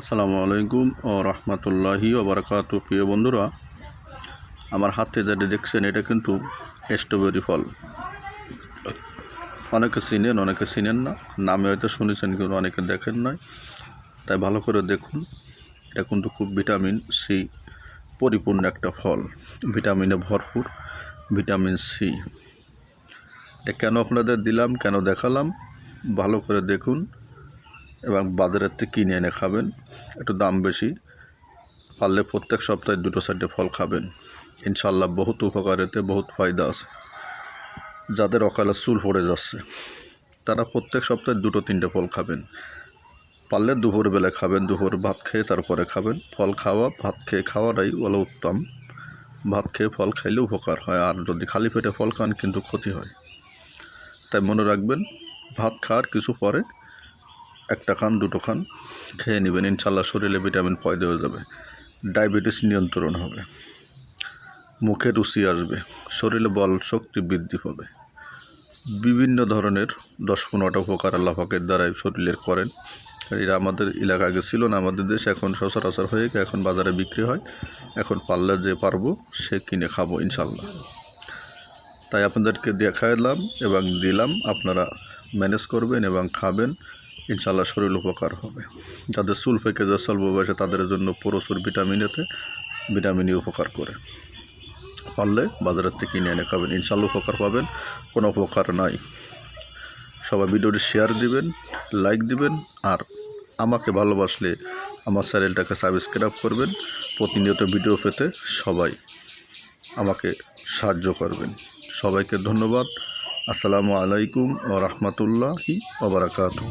আসসালামু আলাইকুম ও রহমতুল্লাহি ওবরাকাতু প্রিয় বন্ধুরা, আমার হাতে যেটা দেখছেন, এটা কিন্তু স্ট্রবেরি ফল। অনেকে চিনেন অনেকে চিনেন না। নামে হয়তো শুনেছেন, কিন্তু অনেকে দেখেন নাই। তাই ভালো করে দেখুন। এটা কিন্তু খুব ভিটামিন সি পরিপূর্ণ একটা ফল। ভিটামিনে ভরপুর ভিটামিন সি এটা কেন আপনাদের দিলাম, কেন দেখালাম? ভালো করে দেখুন। এবং বাজারের থেকে কিনে এনে খাবেন। একটু দাম বেশি। পারলে প্রত্যেক সপ্তাহে দুটো চারটে ফল খাবেন। ইনশাল্লাহ বহুত উপকার এতে বহুত ফায়দা আছে। যাদের অকালে চুল পড়ে যাচ্ছে, তারা প্রত্যেক সপ্তাহে দুটো তিনটে ফল খাবেন। পারলে দুপুরবেলা খাবেন, দুপুর ভাত খেয়ে তারপরে খাবেন। ফল খাওয়া, ভাত খেয়ে খাওয়াটাই বলো উত্তম। ভাত খেয়ে ফল খাইলে উপকার হয়। আর যদি খালি পেটে ফল খান, কিন্তু ক্ষতি হয়। তাই মনে রাখবেন, ভাত খাওয়ার কিছু পরে একটা খান, দুটো খান, খেয়ে নেবেন। ইনশাল্লাহ শরীরে ভিটামিন পয়দা হয়ে যাবে। ডায়াবেটিস নিয়ন্ত্রণ হবে। মুখে রুচি আসবে। শরীরে বল শক্তি বৃদ্ধি পাবে বিভিন্ন ধরনের দশ পনেরোটা উপকার আল্লাহ পাকের দ্বারাই শরীরের করেন। এরা আমাদের এলাকা আগে ছিল না, আমাদের দেশ এখন সচরাচর হয়ে এখন বাজারে বিক্রি হয়। এখন পারলে যে পারব, সে কিনে খাব ইনশাল্লাহ। তাই আপনাদেরকে দেখাইলাম এবং দিলাম, আপনারা ম্যানেজ করবেন এবং খাবেন। ইনশাল্লাহ শরীর উপকার হবে। যাদের চুল পেকে যে স্বল্প বয়সে, তাদের জন্য প্রচুর ভিটামিন এতে, ভিটামিনই উপকার করে। পারলে বাজারের থেকে কিনে এনে খাবেন ইনশাল্লাহ উপকার পাবেন, কোনো উপকার নাই। সবাই ভিডিওটি শেয়ার দিবেন লাইক দিবেন, আর আমাকে ভালোবাসলে আমার চ্যানেলটাকে সাবস্ক্রাইব করবেন। প্রতিনিয়ত ভিডিও পেতে সবাই আমাকে সাহায্য করবেন। সবাইকে ধন্যবাদ। আসসালামু আলাইকুম ও রহমতুল্লাহি ওবরাকাতু